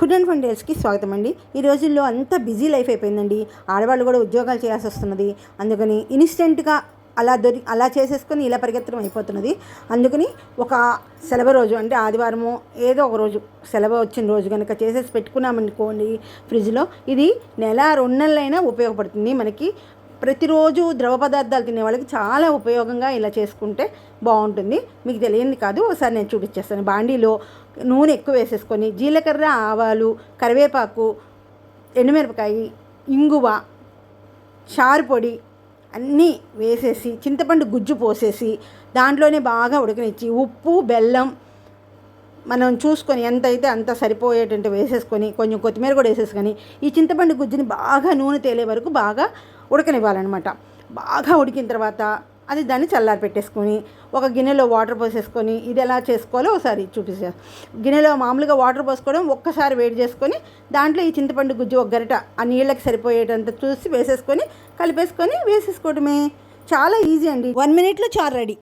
Food and fun డేస్కి స్వాగతం అండి. ఈ రోజుల్లో అంతా బిజీ లైఫ్ అయిపోయిందండి. ఆడవాళ్ళు కూడా ఉద్యోగాలు చేయాల్సి వస్తున్నది. అందుకని ఇన్స్టెంట్గా అలా దొరి అలా చేసేసుకొని ఇలా పరిగెత్తడం అయిపోతున్నది. అందుకని ఒక సెలవు రోజు అంటే ఆదివారము ఏదో ఒక రోజు సెలవు వచ్చిన రోజు కనుక చేసేసి పెట్టుకున్నామనుకోండి ఫ్రిడ్జ్లో ఇది నెల రెండు నెలలైనా ఉపయోగపడుతుంది మనకి. ప్రతిరోజు ద్రవ పదార్థాలు తినే వాళ్ళకి చాలా ఉపయోగంగా ఇలా చేసుకుంటే బాగుంటుంది. మీకు తెలియంది కాదు ఒకసారి నేను చూపించేస్తాను. బాండీలో నూనె ఎక్కువ వేసేసుకొని జీలకర్ర ఆవాలు కరివేపాకు ఎండుమిరపకాయ ఇంగువ చారు పొడి అన్నీ వేసేసి చింతపండు గుజ్జు పోసేసి దాంట్లోనే బాగా ఉడకనిచ్చి ఉప్పు బెల్లం మనం చూసుకొని ఎంత అయితే అంత సరిపోయేటట్టు వేసేసుకొని కొంచెం కొత్తిమీర కూడా వేసేసుకొని ఈ చింతపండు గుజ్జుని బాగా నూనె తేలే వరకు బాగా ఉడకనివ్వాలన్నమాట. బాగా ఉడికిన తర్వాత అది దాన్ని చల్లారి పెట్టేసుకొని ఒక గిన్నెలో వాటర్ పోసేసుకొని ఇది ఎలా చేసుకోవాలో ఒకసారి చూపిస్తా. గిన్నెలో మామూలుగా వాటర్ పోసుకోవడం ఒక్కసారి వేడి చేసుకొని దాంట్లో ఈ చింతపండు గుజ్జు ఒక గరిట ఆ నీళ్ళకి సరిపోయేటంత చూసి వేసేసుకొని కలిపేసుకొని వేసేసుకోవడమే. చాలా ఈజీ అండి. వన్ మినిట్లో చారు రెడీ.